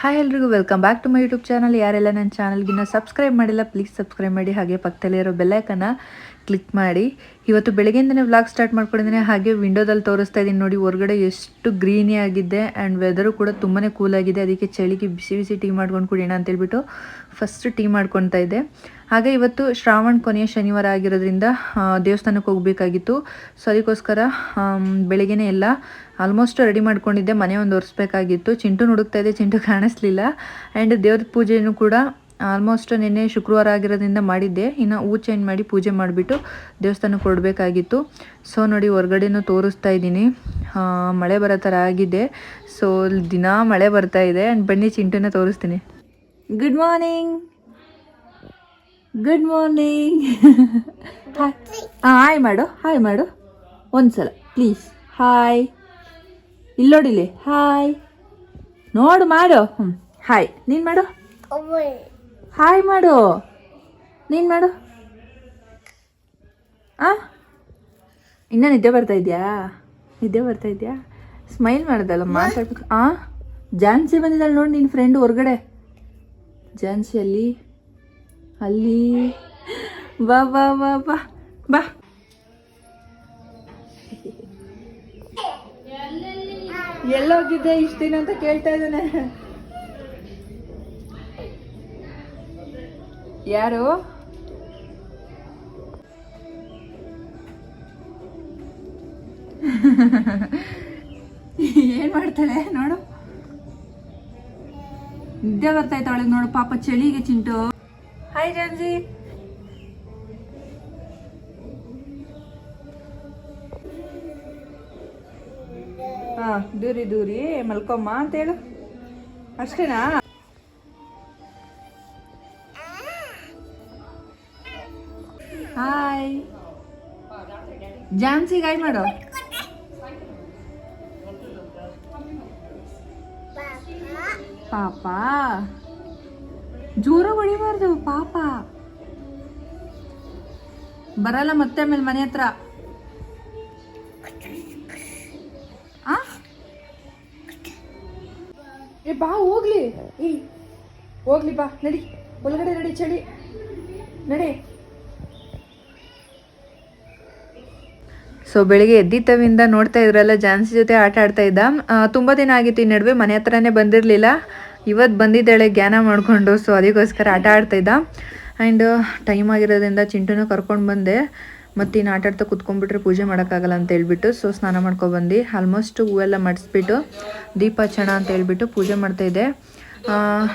Hi ಎಲ್ರಿಗೂ welcome back to my YouTube channel ಯಾರೆಲ್ಲ ನನ್ನ ಚಾನಲ್ಗಿನ್ನ ಸಬ್ಸ್ಕ್ರೈಬ್ ಮಾಡಿಲ್ಲ ಪ್ಲೀಸ್ ಸಬ್ಸ್ಕ್ರೈಬ್ ಮಾಡಿ. ಹಾಗೆ ಪಕ್ಕದಲ್ಲಿರೋ ಬೆಲ್ಲೈಕನ್ನ ಕ್ಲಿಕ್ ಮಾಡಿ. ಇವತ್ತು ಬೆಳಗ್ಗೆಯಿಂದನೇ ವ್ಲಾಗ್ ಸ್ಟಾರ್ಟ್ ಮಾಡ್ಕೊಂಡಿದ್ದೀನಿ. ಹಾಗೆ ವಿಂಡೋದಲ್ಲಿ ತೋರಿಸ್ತಾ ಇದ್ದೀನಿ. ನೋಡಿ, ಹೊರಗಡೆ ಎಷ್ಟು ಗ್ರೀನಿ ಆಗಿದೆ ಆ್ಯಂಡ್ ವೆದರು ಕೂಡ ತುಂಬಾ ಕೂಲ್ ಆಗಿದೆ. ಅದಕ್ಕೆ ಚಳಿಗೆ ಬಿಸಿ ಬಿಸಿ ಟೀ ಮಾಡ್ಕೊಂಡು ಕುಡಿಯೋಣ ಅಂತೇಳ್ಬಿಟ್ಟು ಫಸ್ಟ್ ಟೀ ಮಾಡ್ಕೊತಾ ಇದ್ದೆ. ಹಾಗೆ ಇವತ್ತು ಶ್ರಾವಣ ಕೊನೆಯ ಶನಿವಾರ ಆಗಿರೋದ್ರಿಂದ ದೇವಸ್ಥಾನಕ್ಕೆ ಹೋಗಬೇಕಾಗಿತ್ತು. ಸೊ ಅದಕ್ಕೋಸ್ಕರ ಬೆಳಿಗ್ಗೆನೇ ಎಲ್ಲ ಆಲ್ಮೋಸ್ಟ್ ರೆಡಿ ಮಾಡ್ಕೊಂಡಿದ್ದೆ. ಮನೆ ಒಂದು ಒರೆಸ್ಬೇಕಾಗಿತ್ತು. ಚಿಂಟು ನುಡುಕ್ತಾ ಇದೆ, ಚಿಂಟು ಕಾಣಿಸ್ಲಿಲ್ಲ. ಆ್ಯಂಡ್ ದೇವ್ರ ಪೂಜೆಯೂ ಕೂಡ ಆಲ್ಮೋಸ್ಟ್ ನಿನ್ನೆ ಶುಕ್ರವಾರ ಆಗಿರೋದ್ರಿಂದ ಮಾಡಿದ್ದೆ. ಇನ್ನು ಹೂ ಚೇಂಜ್ ಮಾಡಿ ಪೂಜೆ ಮಾಡಿಬಿಟ್ಟು ದೇವಸ್ಥಾನಕ್ಕೆ ಕೊಡಬೇಕಾಗಿತ್ತು ಸೊ ನೋಡಿ ಹೊರಗಡೆನೂ ತೋರಿಸ್ತಾ ಇದ್ದೀನಿ. ಮಳೆ ಬರೋ ಥರ ಆಗಿದೆ. ಸೊ ದಿನ ಮಳೆ ಬರ್ತಾ ಇದೆ. ಆ್ಯಂಡ್ ಬನ್ನಿ ಚಿಂಟುನ ತೋರಿಸ್ತೀನಿ. Good morning good morning hi hi ಮಾಡು ಹಾಯ್ ಮಾಡು ಒಂದ್ಸಲ ಪ್ಲೀಸ್ ಹಾಯ್ ಇಲ್ಲೋಡಿಲಿ ಹಾಯ್ ನೋಡು ಮಾಡು ಹ್ಞೂ ಹಾಯ್ ನೀನು ಮಾಡು ಹಾಯ್ ಮಾಡು ನೀನು ಮಾಡು ಆ? ಇನ್ನೂ ನಿದ್ದೆ ಬರ್ತಾ ಇದೆಯಾ? ನಿದ್ದೆ ಬರ್ತಾ ಇದೆಯಾ? ಸ್ಮೈಲ್ ಮಾಡ್ದಲ್ಲ ಮಾತಾಡ್ಬೇಕು ಆ? ಜಾನ್ಸಿ ಬಂದಿದ್ದಾಳೆ ನೋಡಿ ನಿನ್ನ ಫ್ರೆಂಡ್ ಹೊರಗಡೆ. ಜಾನ್ಸಿ ಅಲ್ಲಿ? ಅಲ್ಲಿ. ಬಾ ಬಾ ಬಾ ಬಾ ಬಾ. ಎಲ್ಲೋಗಿದ್ದೆ ಇಷ್ಟು ದಿನ ಅಂತ ಕೇಳ್ತಾ ಇದ್ದಾನೆ. ಯಾರು? ಏನ್ ಮಾಡ್ತಾಳೆ? ನೋಡು. ನಿದ್ದೆ ಬರ್ತಾಯ್ತು ಅವಳಿಗೆ ನೋಡು ಪಾಪ ಚಳಿಗೆ ಚಿಂಟು. ಹಾಯ್ ಜಾನ್ಸಿ ಹಾ ದೂರಿ ದೂರಿ ಮಲ್ಕೊಮ್ಮ ಅಂತ ಹೇಳು. ಅಷ್ಟೇನಾ? ಹಾಯ್ ಜಾನ್ಸಿ ಗಾಯ್ ಮಾಡು. ಪಾಪ. ಜೋರ ಹೊಡಿಬಾರ್ದು, ಪಾಪ. ಬರಲ್ಲ ಮತ್ತೆ ಆಮೇಲೆ ಮನೆ ಹತ್ರ? ಏ, ಬಾ, ಹೋಗ್ಲಿ. ಹೋಗ್ಲಿ, ಬಾ, ನಡಿ. ಒಳಗಡೆ ನಡಿ, ಚಳಿ. ನಡಿ. ಸೊ ಬೆಳಿಗ್ಗೆ ಎದ್ದಿತ್ತವಿಂದ ನೋಡ್ತಾ ಇದ್ರಲ್ಲ, ಜಾನ್ಸಿ ಜೊತೆ ಆಟ ಆಡ್ತಾ ಇದ್ದ. ತುಂಬ ದಿನ ಆಗಿತ್ತು ಈ ನಡುವೆ, ಮನೆ ಹತ್ರನೇ ಬಂದಿರಲಿಲ್ಲ. ಇವತ್ತು ಬಂದಿದ್ದಾಳೆ ಜ್ಞಾನ ಮಾಡಿಕೊಂಡು ಸೊ ಅದಕ್ಕೋಸ್ಕರ ಆಟ ಇದ್ದ. ಆ್ಯಂಡ್ ಟೈಮ್ ಆಗಿರೋದ್ರಿಂದ ಚಿಂಟುನ ಕರ್ಕೊಂಡು ಬಂದೆ. ಮತ್ತು ಇನ್ನು ಆಟ ಆಡ್ತಾ ಕುತ್ಕೊಂಡ್ಬಿಟ್ರೆ ಪೂಜೆ ಮಾಡೋಕ್ಕಾಗಲ್ಲ ಅಂತ ಹೇಳ್ಬಿಟ್ಟು ಸೊ ಸ್ನಾನ ಮಾಡ್ಕೊಬಂದು ಆಲ್ಮೋಸ್ಟ್ ಹೂವೆಲ್ಲ ಮಡಿಸ್ಬಿಟ್ಟು ದೀಪ ಹಚ್ಚೋಣ ಅಂತ ಹೇಳ್ಬಿಟ್ಟು ಪೂಜೆ ಮಾಡ್ತಾಯಿದ್ದೆ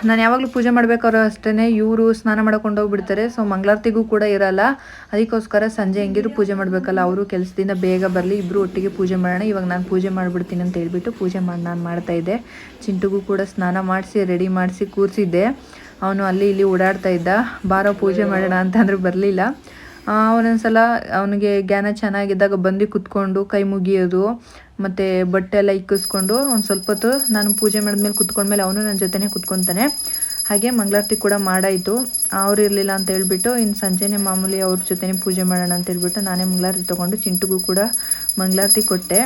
ನಾನು ಯಾವಾಗಲೂ ಪೂಜೆ ಮಾಡಬೇಕಾದ್ರೂ ಅಷ್ಟೇ ಇವರು ಸ್ನಾನ ಮಾಡ್ಕೊಂಡು ಹೋಗ್ಬಿಡ್ತಾರೆ ಸೊ ಮಂಗಳಾರತಿಗೂ ಕೂಡ ಇರಲ್ಲ. ಅದಕ್ಕೋಸ್ಕರ ಸಂಜೆ ಹೆಂಗಿದ್ರು ಪೂಜೆ ಮಾಡಬೇಕಲ್ಲ, ಅವರು ಕೆಲಸದಿಂದ ಬೇಗ ಬರಲಿ ಇಬ್ಬರು ಒಟ್ಟಿಗೆ ಪೂಜೆ ಮಾಡೋಣ, ಇವಾಗ ನಾನು ಪೂಜೆ ಮಾಡಿಬಿಡ್ತೀನಿ ಅಂತ ಹೇಳ್ಬಿಟ್ಟು ಪೂಜೆ ಮಾಡಿ ನಾನು ಮಾಡ್ತಾಯಿದ್ದೆ ಚಿಂಟುಗೂ ಕೂಡ ಸ್ನಾನ ಮಾಡಿಸಿ, ರೆಡಿ ಮಾಡಿಸಿ ಕೂರಿಸಿದ್ದೆ. ಅವನು ಅಲ್ಲಿ ಇಲ್ಲಿ ಓಡಾಡ್ತಾ ಇದ್ದ. ಬಾರೋ ಪೂಜೆ ಮಾಡೋಣ ಅಂತಂದ್ರೆ ಬರಲಿಲ್ಲ. ಅವನೊಂದ್ಸಲ ಅವನಿಗೆ ಜ್ಞಾನ ಚೆನ್ನಾಗಿದ್ದಾಗ ಬಂದು ಕುತ್ಕೊಂಡು ಕೈ ಮುಗಿಯೋದು, ಮತ್ತು ಬಟ್ಟೆ ಎಲ್ಲ ಇಕ್ಕಿಸ್ಕೊಂಡು ಒಂದು ಸ್ವಲ್ಪ ಹೊತ್ತು ನಾನು ಪೂಜೆ ಮಾಡಿದ್ಮೇಲೆ ಕುತ್ಕೊಂಡ್ಮೇಲೆ ಅವನು ನನ್ನ ಜೊತೆನೇ ಕುತ್ಕೊತಾನೆ. ಹಾಗೆ ಮಂಗಳಾರತಿ ಕೂಡ ಮಾಡಾಯಿತು. ಅವ್ರು ಇರಲಿಲ್ಲ ಅಂತ ಹೇಳ್ಬಿಟ್ಟು ಇನ್ನು ಸಂಜೆನೇ ಮಾಮೂಲಿ ಅವ್ರ ಜೊತೆನೇ ಪೂಜೆ ಮಾಡೋಣ ಅಂತ ಹೇಳ್ಬಿಟ್ಟು ನಾನೇ ಮಂಗಳಾರತಿ ತೊಗೊಂಡು ಚಿಂಟುಗೂ ಕೂಡ ಮಂಗಳಾರತಿ ಕೊಟ್ಟೆ.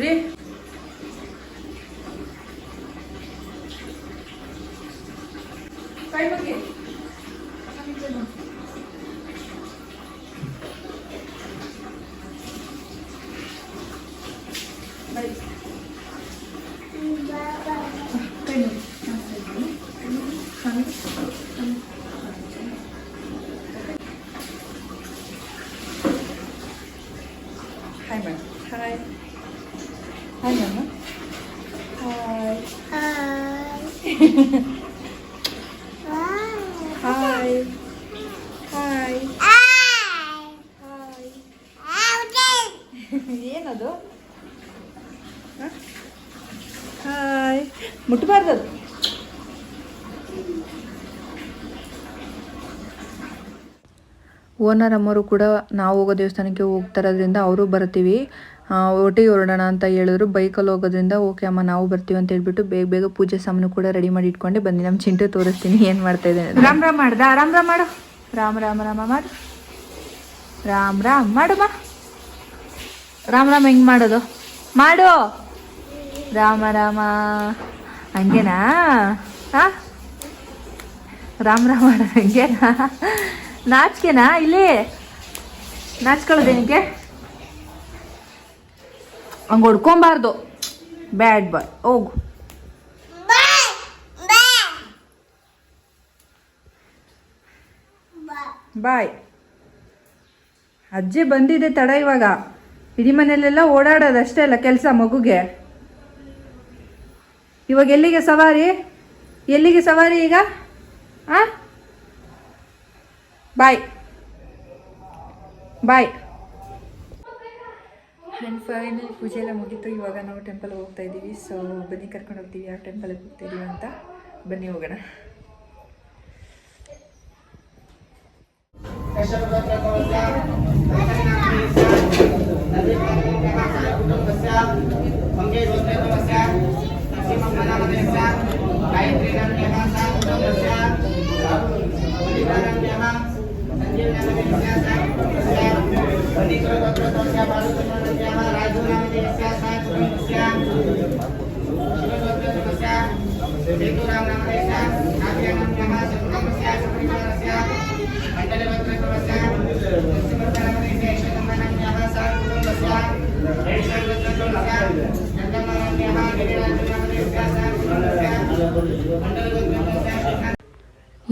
ರೀ ಕೈ ಬಗ್ಗೆ hi madam hi hi hi hi. Hi ಏನದು? ಹಾಯ್ ಮುಟ್ಬಾರ್ದು ಅದು ಓನರ್ ಅಮ್ಮರು ಕೂಡ ನಾವು ಹೋಗೋ ದೇವಸ್ಥಾನಕ್ಕೆ ಹೋಗ್ತಾರೋದ್ರಿಂದ ಅವರು ಬರ್ತೀವಿ. ಒಟ್ಟಿಗೆ ಹೊರಡೋಣ ಅಂತ ಹೇಳಿದ್ರು. ಬೈಕಲ್ಲಿ ಹೋಗೋದ್ರಿಂದ ಓಕೆ ಅಮ್ಮ, ನಾವು ಬರ್ತೀವಿ ಅಂತ ಹೇಳ್ಬಿಟ್ಟು ಬೇಗ ಬೇಗ ಪೂಜೆ ಸಾಮಾನು ಕೂಡ ರೆಡಿ ಮಾಡಿ ಇಟ್ಕೊಂಡೆ. ಬನ್ನಿ ನಮ್ಮ ಚಿಂಟು ತೋರಿಸ್ತೀನಿ ಏನು ಮಾಡ್ತಾ ಇದ್ದೇನೆ ರಾಮ್ ರಾಮ್ ಮಾಡ್ದ? ರಾಮ್ ರಾಮ್ ಮಾಡು. ರಾಮ ರಾಮ ರಾಮ ಮಾಡು. ರಾಮ್ ರಾಮ್ ಮಾಡಮ್ಮ ರಾಮ್ ರಾಮ್ ಹೆಂಗೆ ಮಾಡೋದು? ಮಾಡು. ರಾಮ ರಾಮ. ಹಂಗೇನಾ? ಹಾ ರಾಮ್ ರಾಮ್ ಮಾಡೋದು ಹಂಗೇನಾ? ನಾಚಿಕೆನಾ ಇಲ್ಲಿ? ನಾಚ್ಕೊಳ್ಳೋದು ನಾಚ್ಕೊಳ್ಳೋದೇನಿಗೆ ಹಂಗೆ ಹೊಡ್ಕೊಬಾರ್ದು. ಬ್ಯಾಡ್ ಬಾಯ್. ಹೋಗು. ಬಾಯ್. ಅಜ್ಜಿ ಬಂದಿದೆ ತಡ ಇವಾಗ. ಇಡೀ ಮನೆಯಲ್ಲೆಲ್ಲ ಓಡಾಡೋದು ಅಷ್ಟೇ ಅಲ್ಲ ಕೆಲಸ ಮಗುಗೆ. ಇವಾಗ ಎಲ್ಲಿಗೆ ಸವಾರಿ? ಎಲ್ಲಿಗೆ ಸವಾರಿ ಈಗ? ಆ? ಬಾಯ್. ಬಾಯ್. ಆ್ಯಂಡ್ ಫೈನಲ್ ಪೂಜೆ ಎಲ್ಲ ಮುಗೀತು. ಇವಾಗ ನಾವು ಟೆಂಪಲ್ಗೆ ಹೋಗ್ತಾ ಇದ್ದೀವಿ ಸೊ ಬನ್ನಿ ಕರ್ಕೊಂಡು ಹೋಗ್ತೀವಿ. ಯಾವ ಟೆಂಪಲ್ಗೆ ಹೋಗ್ತಾ ಇದೀವಿ ಅಂತ ಬನ್ನಿ ಹೋಗೋಣ.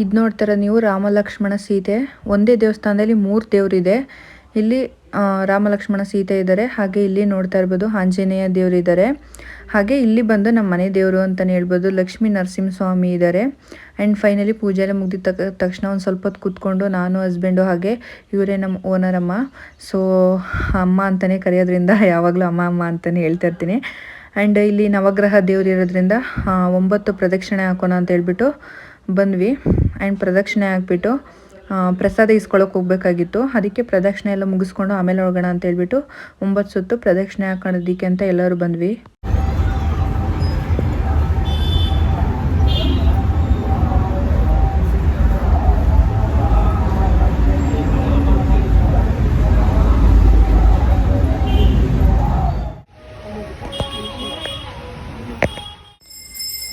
ಇದು ನೋಡ್ತಾರ ನೀವು ರಾಮಲಕ್ಷ್ಮಣ ಸೀತೆ. ಒಂದೇ ದೇವಸ್ಥಾನದಲ್ಲಿ ಮೂರು ದೇವರಿದೆ. ಇಲ್ಲಿ ರಾಮಲಕ್ಷ್ಮಣ ರಾಮ ಲಕ್ಷ್ಮಣ ಸೀತೆ ಇದ್ದಾರೆ. ಹಾಗೆ ಇಲ್ಲಿ ನೋಡ್ತಾ ಇರ್ಬೋದು ಆಂಜನೇಯ ದೇವರು ಇದ್ದಾರೆ. ಹಾಗೆ ಇಲ್ಲಿ ಬಂದು ನಮ್ಮ ಮನೆ ದೇವರು ಅಂತಲೇ ಹೇಳ್ಬೋದು. ಲಕ್ಷ್ಮೀ ನರಸಿಂಹಸ್ವಾಮಿ ಇದ್ದಾರೆ. ಆ್ಯಂಡ್ ಫೈನಲಿ ಪೂಜೆ ಎಲ್ಲ ಮುಗಿದ ತಕ, ತಕ್ಷಣ ಒಂದು ಸ್ವಲ್ಪ ಹೊತ್ತು ಕೂತ್ಕೊಂಡು ನಾನು ಹಸ್ಬೆಂಡು ಹಾಗೆ ಇವರೇ ನಮ್ಮ ಓನರ್ ಅಮ್ಮ. ಸೊ ಅಮ್ಮ ಅಂತಲೇ ಕರೆಯೋದ್ರಿಂದ ಯಾವಾಗಲೂ ಅಮ್ಮ ಅಮ್ಮ ಅಂತಲೇ ಹೇಳ್ತಾ ಇರ್ತೀನಿ. ಆ್ಯಂಡ್ ಇಲ್ಲಿ ನವಗ್ರಹ ದೇವ್ರು ಇರೋದ್ರಿಂದ ಒಂಬತ್ತು ಪ್ರದಕ್ಷಿಣೆ ಹಾಕೋಣ ಅಂತ ಹೇಳ್ಬಿಟ್ಟು ಬಂದ್ವಿ. ಆ್ಯಂಡ್ ಪ್ರದಕ್ಷಿಣೆ ಹಾಕ್ಬಿಟ್ಟು ಪ್ರಸಾದ ಇಸ್ಕೊಳಕ್ಕೆ ಹೋಗ್ಬೇಕಾಗಿತ್ತು. ಅದಕ್ಕೆ ಪ್ರದಕ್ಷಿಣೆ ಎಲ್ಲ ಮುಗಿಸ್ಕೊಂಡು ಆಮೇಲೆ ಹೋಗೋಣ ಅಂತ ಹೇಳ್ಬಿಟ್ಟು ಒಂಬತ್ತು ಸುತ್ತು ಪ್ರದಕ್ಷಿಣೆ ಹಾಕೋಣೋದಕ್ಕೆ ಅಂತ ಎಲ್ಲರೂ ಬಂದ್ವಿ.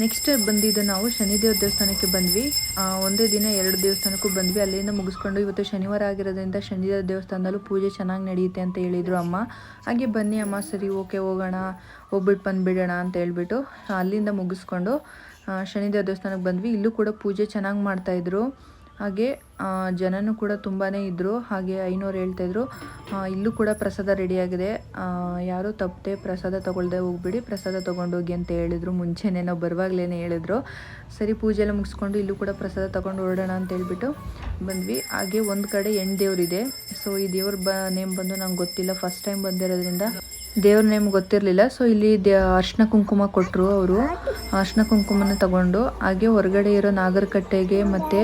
ನೆಕ್ಸ್ಟ್ ಬಂದಿದ್ದು ನಾವು ಶನಿದೇವ್ರ ದೇವಸ್ಥಾನಕ್ಕೆ ಬಂದ್ವಿ. ಒಂದೇ ದಿನ ಎರಡು ದೇವಸ್ಥಾನಕ್ಕೂ ಬಂದ್ವಿ. ಅಲ್ಲಿಂದ ಮುಗಿಸ್ಕೊಂಡು ಇವತ್ತು ಶನಿವಾರ ಆಗಿರೋದ್ರಿಂದ ಶನಿದೇವ್ರ ದೇವಸ್ಥಾನದಲ್ಲೂ ಪೂಜೆ ಚೆನ್ನಾಗಿ ನಡೆಯುತ್ತೆ ಅಂತ ಹೇಳಿದರು ಅಮ್ಮ. ಹಾಗೆ ಬನ್ನಿ ಅಮ್ಮ, ಸರಿ, ಓಕೆ, ಹೋಗೋಣ, ಹೋಗ್ಬಿಟ್ಟು ಬಂದುಬಿಡೋಣ ಅಂತ ಹೇಳ್ಬಿಟ್ಟು ಅಲ್ಲಿಂದ ಮುಗಿಸ್ಕೊಂಡು ಶನಿದೇವ್ರ ದೇವಸ್ಥಾನಕ್ಕೆ ಬಂದ್ವಿ. ಇಲ್ಲೂ ಕೂಡ ಪೂಜೆ ಚೆನ್ನಾಗಿ ಮಾಡ್ತಾಯಿದ್ರು ಹಾಗೆ ಜನನು ಕೂಡ ತುಂಬಾ ಇದ್ದರು ಹಾಗೆ ಐನೂರು ಹೇಳ್ತಾಯಿದ್ರು ಇಲ್ಲೂ ಕೂಡ ಪ್ರಸಾದ ರೆಡಿಯಾಗಿದೆ. ಯಾರೂ ತಪ್ಪದೆ ಪ್ರಸಾದ ತೊಗೊಳ್ದೆ ಹೋಗ್ಬಿಡಿ, ಪ್ರಸಾದ ತೊಗೊಂಡೋಗಿ ಅಂತ ಹೇಳಿದರು. ಮುಂಚೆನೇ ನಾವು ಬರುವಾಗಲೇ ಹೇಳಿದ್ರು. ಸರಿ, ಪೂಜೆ ಎಲ್ಲ ಮುಗಿಸ್ಕೊಂಡು ಇಲ್ಲೂ ಕೂಡ ಪ್ರಸಾದ ತೊಗೊಂಡು ಹೊರಡೋಣ ಅಂತ ಹೇಳ್ಬಿಟ್ಟು ಬಂದ್ವಿ. ಹಾಗೆ ಒಂದು ಕಡೆ ಹೆಣ್ಣು ದೇವ್ರಿದೆ. ಸೊ ಈ ದೇವ್ರ ಬ, ನೇಮ್ ಬಂದು ನಂಗೆ ಗೊತ್ತಿಲ್ಲ. ಫಸ್ಟ್ ಟೈಮ್ ಬಂದಿರೋದ್ರಿಂದ ದೇವ್ರ ನೇಮ್ ಗೊತ್ತಿರಲಿಲ್ಲ. ಸೊ ಇಲ್ಲಿ ದೇ ಅರ್ಶಿನ ಕುಂಕುಮ ಕೊಟ್ಟರು ಅವರು. ಅರ್ಶಿನ ಕುಂಕುಮನ ತಗೊಂಡು ಹಾಗೆ ಹೊರಗಡೆ ಇರೋ ನಾಗರಕಟ್ಟೆಗೆ ಮತ್ತು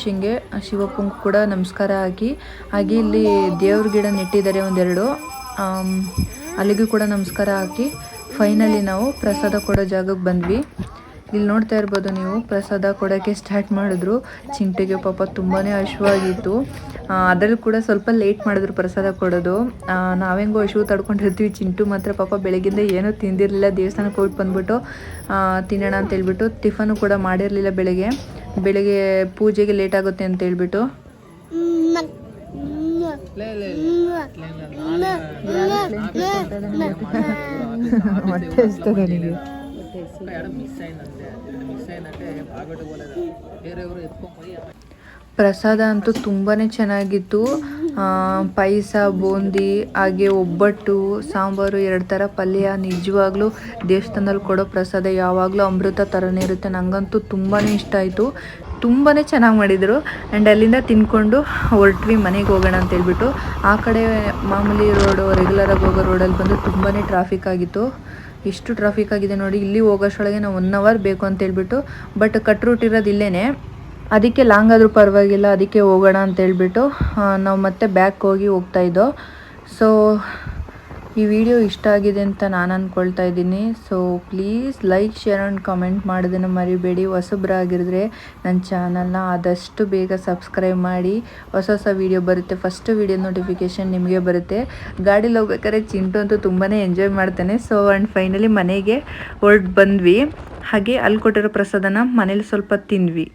ಶಿವ ಶಿವಪ್ಪಂಗೆ ಕೂಡ ನಮಸ್ಕಾರ ಹಾಕಿ, ಹಾಗೆ ಇಲ್ಲಿ ದೇವ್ರ ಗಿಡ ನೆಟ್ಟಿದ್ದಾರೆ ಒಂದೆರಡು. ಅಲ್ಲಿಗೂ ಕೂಡ ನಮಸ್ಕಾರ ಹಾಕಿ ಫೈನಲಿ ನಾವು ಪ್ರಸಾದ ಕೊಡೋ ಜಾಗಕ್ಕೆ ಬಂದ್ವಿ. ಇಲ್ಲಿ ನೋಡ್ತಾ ಇರ್ಬೋದು ನೀವು ಪ್ರಸಾದ ಕೊಡೋಕ್ಕೆ ಸ್ಟಾರ್ಟ್ ಮಾಡಿದ್ರು. ಚಿಂಟೆಗೆ ಪಾಪ ತುಂಬಾ ಹಶುವಾಗಿತ್ತು. ಅದರಲ್ಲಿ ಕೂಡ ಸ್ವಲ್ಪ ಲೇಟ್ ಮಾಡಿದ್ರು ಪ್ರಸಾದ ಕೊಡೋದು. ನಾವೆಂಗೋ ಹಶು ತಡ್ಕೊಂಡಿರ್ತೀವಿ ಚಿಂಟು ಮಾತ್ರ ಪಾಪ ಬೆಳಗಿಂದ ಏನೂ ತಿಂದಿರಲಿಲ್ಲ ದೇವಸ್ಥಾನಕ್ಕೆ ಹೋಗಿ ಬಂದ್ಬಿಟ್ಟು ತಿನ್ನೋಣ ಅಂತ ಹೇಳ್ಬಿಟ್ಟು ಟಿಫನು ಕೂಡ ಮಾಡಿರಲಿಲ್ಲ ಬೆಳಗ್ಗೆ. ಬೆಳಗ್ಗೆ ಪೂಜೆಗೆ ಲೇಟ್ ಆಗುತ್ತೆ ಅಂತ ಹೇಳ್ಬಿಟ್ಟು. ಮತ್ತೆ ಪ್ರಸಾದ ಅಂತೂ ತುಂಬಾ ಚೆನ್ನಾಗಿತ್ತು. ಪಾಯಸ, ಬೂಂದಿ, ಹಾಗೆ ಒಬ್ಬಟ್ಟು, ಸಾಂಬಾರು, ಎರಡು ಥರ ಪಲ್ಯ. ನಿಜವಾಗ್ಲೂ ದೇವಸ್ಥಾನದಲ್ಲಿ ಕೊಡೋ ಪ್ರಸಾದ ಯಾವಾಗಲೂ ಅಮೃತ ಥರನೇ ಇರುತ್ತೆ. ನನಗಂತೂ ತುಂಬಾ ಇಷ್ಟ ಆಯಿತು. ತುಂಬಾ ಚೆನ್ನಾಗಿ ಮಾಡಿದರು. ಆ್ಯಂಡ್ ಅಲ್ಲಿಂದ ತಿನ್ಕೊಂಡು ಹೊರಟ್ವಿ ಮನೆಗೆ ಹೋಗೋಣ ಅಂತ ಹೇಳ್ಬಿಟ್ಟು. ಆ ಕಡೆ ಮಾಮೂಲಿ ರೋಡು ರೆಗ್ಯುಲರಾಗಿ ಹೋಗೋ ರೋಡಲ್ಲಿ ಬಂದು ತುಂಬಾ ಟ್ರಾಫಿಕ್ ಆಗಿತ್ತು. ಎಷ್ಟು ಟ್ರಾಫಿಕ್ ಆಗಿದೆ ನೋಡಿ, ಇಲ್ಲಿ ಹೋಗೋಷ್ಟೊಳಗೆ ನಾವು ಒನ್ ಅವರ್ ಬೇಕು ಅಂತ ಹೇಳ್ಬಿಟ್ಟು ಬಟ್ ಕಟ್ ರೂಟ್ ಇರೋದು ಇಲ್ಲೇ ಅದಕ್ಕೆ ಲಾಂಗ್ ಆದರೂ ಪರವಾಗಿಲ್ಲ, ಅದಕ್ಕೆ ಹೋಗೋಣ ಅಂತ ಹೇಳ್ಬಿಟ್ಟು ನಾವು ಮತ್ತೆ ಬ್ಯಾಕ್ ಹೋಗಿ ಹೋಗ್ತಾ ಇದ್ದೋ. ಸೊ ಈ ವಿಡಿಯೋ ಇಷ್ಟ ಆಗಿದೆ ಅಂತ ನಾನು ಅಂದ್ಕೊಳ್ತಾ ಇದ್ದೀನಿ. So please like share and comment ಮಾಡೋದನ್ನು ಮರಿಬೇಡಿ. ಹೊಸಬ್ರಾಗಿರಿದ್ರೆ ನನ್ನ ಚಾನಲ್ನ ಆದಷ್ಟು ಬೇಗ ಸಬ್ಸ್ಕ್ರೈಬ್ ಮಾಡಿ. ಹೊಸ ಹೊಸ ವೀಡಿಯೋ ಬರುತ್ತೆ. ಫಸ್ಟ್ ವೀಡಿಯೋ ನೋಟಿಫಿಕೇಷನ್ ನಿಮಗೆ ಬರುತ್ತೆ. ಗಾಡೀಲಿ ಹೋಗ್ಬೇಕಾದ್ರೆ ಚಿಂಟು ಅಂತೂ ತುಂಬಾ ಎಂಜಾಯ್ ಮಾಡ್ತಾನೆ. ಸೊ ಆ್ಯಂಡ್ ಫೈನಲಿ ಮನೆಗೆ ಹೊರಟು ಬಂದ್ವಿ. ಹಾಗೆ ಅಲ್ಲಿ ಕೊಟ್ಟಿರೋ ಪ್ರಸಾದನ ಮನೇಲಿ ಸ್ವಲ್ಪ ತಿಂದ್ವಿ.